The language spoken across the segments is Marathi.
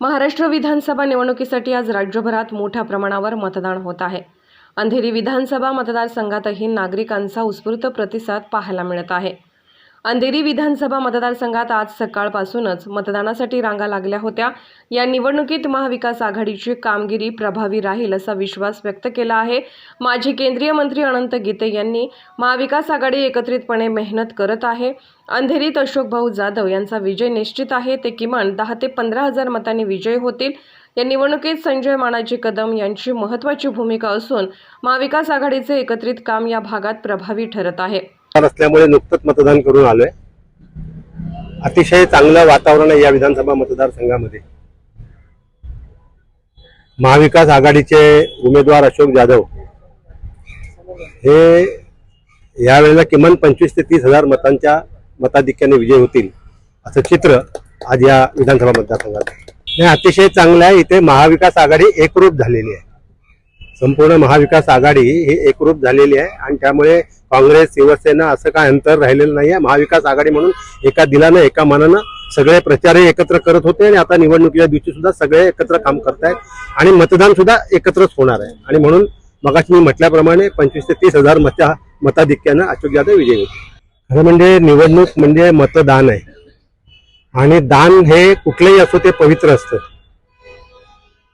महाराष्ट्र विधानसभा निवडणुकीसाठी आज राज्यभरात मोठ्या प्रमाणावर मतदान होत आहे. अंधेरी विधानसभा मतदारसंघातही नागरिकांचा उत्स्फूर्त प्रतिसाद पाहायला मिळत आहे. अंधेरी विधानसभा मतदारसंघात आज सकाळपासूनच मतदानासाठी रांगा लागल्या होत्या. या निवडणुकीत महाविकास आघाडीची कामगिरी प्रभावी राहील असा विश्वास व्यक्त केला आहे. माजी केंद्रीय मंत्री अनंत गीते यांनी महाविकास आघाडी एकत्रितपणे मेहनत करत आहे. अंधेरीत अशोकभाऊ जाधव यांचा विजय निश्चित आहे. ते किमान दहा ते पंधरा हजार मतांनी विजय होतील. या निवडणुकीत संजय मानाजी कदम यांची महत्त्वाची भूमिका असून महाविकास आघाडीचे एकत्रित काम या भागात प्रभावी ठरत आहे. असल्यामुळे नुकतंच मतदान करून आलोय. अतिशय चांगलं वातावरण आहे या विधानसभा मतदारसंघामध्ये. महाविकास आघाडीचे उमेदवार अशोक जाधव हे यावेळेला किमान पंचवीस ते तीस हजार मतांच्या मताधिक्याने विजय होतील असं चित्र आज या विधानसभा मतदारसंघात हे अतिशय चांगलं आहे. इथे महाविकास आघाडी एकरूप झालेली आहे. संपूर्ण महाविकास आघाडी ही एकरूप झालेली आहे आणि त्यामुळे काँग्रेस शिवसेना असं काय अंतर राहिलेलं नाही आहे महाविकास आघाडी म्हणून एका दिलानं एका मनानं सगळे प्रचारही एकत्र करत होते आणि आता निवडणुकीच्या दिवशी सुद्धा सगळे एकत्र काम करतायत आणि मतदान सुद्धा एकत्रच होणार आहे. आणि म्हणून मगाशी मी म्हटल्याप्रमाणे पंचवीस ते तीस हजार मता मताधिक्यानं अशोक यादव विजयी होते. खरं म्हणजे निवडणूक म्हणजे मतदान आहे. आणि दान हे कुठलंही असो ते पवित्र असतं.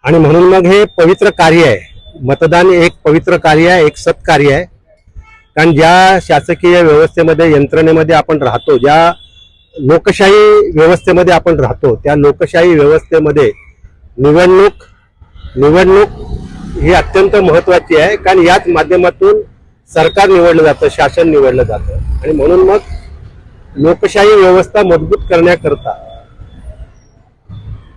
आणि म्हणून मग हे पवित्र कार्य आहे. मतदान एक पवित्र कार्य आहे एक सत्कार्य आहे. कारण ज्या शासकीय व्यवस्थेमध्ये यंत्रणेमध्ये आपण राहतो ज्या लोकशाही व्यवस्थेमध्ये आपण राहतो त्या लोकशाही व्यवस्थेमध्ये निवडणूक निवडणूक ही अत्यंत महत्वाची आहे. कारण याच माध्यमातून सरकार निवडलं जातं शासन निवडलं जातं. आणि म्हणून मग लोकशाही व्यवस्था मजबूत करण्याकरता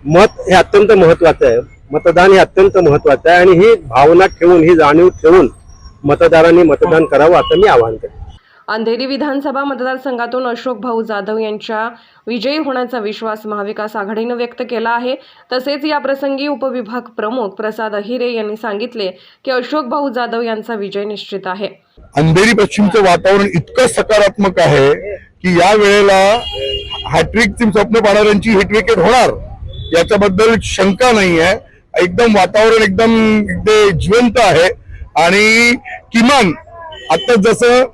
मत हे अत्यंत महत्वाचं आहे. मतदान हे अत्यंत महत्वाचं आहे आणि ही भावना ठेवून ही जाणीव ठेवून मतदारांनी मतदान करावं असं मी आवाहन करतो अंधेरी विधानसभा मतदारसंघातून अशोक भाऊ जाधव यांच्या विजयी होण्याचा विश्वास महाविकास आघाडीनं व्यक्त केला आहे. तसेच या प्रसंगी उपविभाग प्रमुख प्रसाद अहिरे यांनी सांगितले की अशोक भाऊ जाधव यांचा विजय निश्चित आहे. अंधेरी पश्चिमचं वातावरण इतकं सकारात्मक आहे की या वेळेला हॅट्रिकची स्वप्न पाहणाऱ्यांची हिट विकेट होणार याच्याबद्दल शंका नाही आहे एकदम वातावरण एकदम ते जिवंत आहे. आणि किमान आता जसं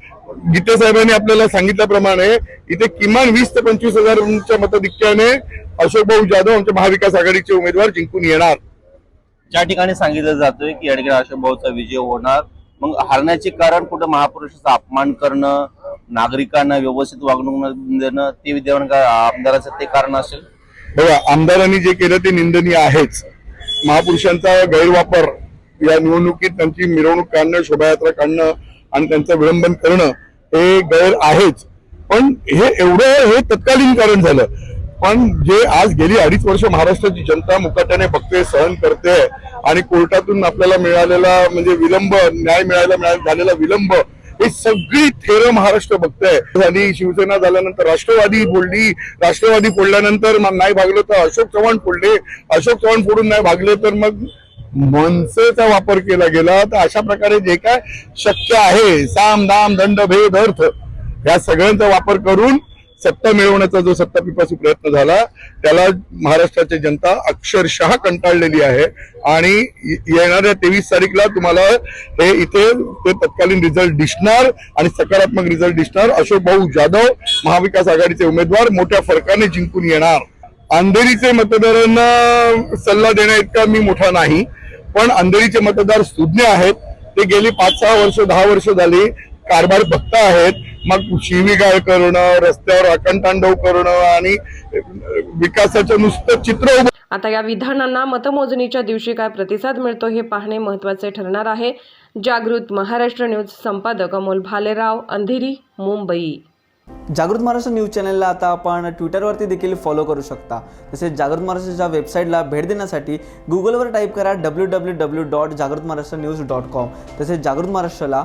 गीते साहेबांनी आपल्याला सांगितल्याप्रमाणे इथे किमान वीस ते पंचवीस हजारांच्या मतधिक्याने अशोक भाऊ जाधव आमच्या महाविकास आघाडीचे उमेदवार जिंकून येणार. ज्या ठिकाणी सांगितलं जातोय की या ठिकाणी अशोक भाऊचा विजय होणार मग हारण्याचे कारण कुठं महापुरुषाचा अपमान करणं नागरिकांना व्यवस्थित वागणूक न देणं ते विद्यमान आमदाराचं ते कारण असेल? बघा आमदारांनी जे केलं ते निंदनीय आहेच. महापुरुषांचा गैरवापर या निवडणुकीत त्यांची मिरवणूक काढणं शोभायात्रा काढणं आणि त्यांचं विलंबन करणं हे गैर आहेच. पण हे एवढं हे तत्कालीन कारण झालं. पण जे आज गेली अडीच वर्ष महाराष्ट्राची जनता मुकाट्याने बघते सहन करते आणि कोर्टातून आपल्याला मिळालेला म्हणजे विलंब न्याय मिळायला मिळा- झालेला विलंब हे सगळी थेरं महाराष्ट्र बघतंय. झाली शिवसेना झाल्यानंतर राष्ट्रवादी फोडली राष्ट्रवादी फोडल्यानंतर मग नाही भागलं तर अशोक चव्हाण फोडले. अशोक चव्हाण फोडून नाही भागले तर मग मनसेचा वापर केला गेला. तर अशा प्रकारे जे काय शक्य आहे साम दाम दंड भेद अर्थ या सगळ्यांचा वापर करून सत्ता मिळवण्याचा जो सत्ता पिपासू प्रयत्न झाला त्याला महाराष्ट्राची जनता अक्षरशः कंटाळलेली आहे. आणि येणाऱ्या तेवीस तारीखला तुम्हाला हे इथे ते तत्कालीन रिझल्ट दिसणार आणि सकारात्मक रिझल्ट दिसणार. अशोक भाऊ जाधव महाविकास आघाडीचे उमेदवार मोठ्या फरकाने जिंकून येणार. अंधेरीचे मतदारांना सल्ला देण्या इतका मी मोठा नाही पण अंधेरीचे मतदार सुज्ञ आहेत. ते गेली पाच सहा वर्ष दहा वर्ष झाली कारभार बघता आहेत. मग शिवीगाळ करणं रस्त्यावर अकंतांडव करणं आणि विकासाचं नुसतं चित्र उभं आता या विधानांना मतमोजणीच्या दिवशी काय प्रतिसाद मिळतो हे पाहणे महत्त्वाचे ठरणार आहे. जागृत महाराष्ट्र न्यूज संपादक अमोल भालेराव अंधेरी मुंबई. जागृत महाराष्ट्र न्यूज चॅनलला आता आपण ट्विटरवरती देखील फॉलो करू शकता. तसेच जागृत महाराष्ट्राच्या वेबसाईटला भेट देण्यासाठी गुगलवर टाईप करा डब्ल्यू डब्ल्यू डब्ल्यू डॉट जागृत महाराष्ट्र न्यूज डॉट कॉम तसेच जागृत महाराष्ट्राला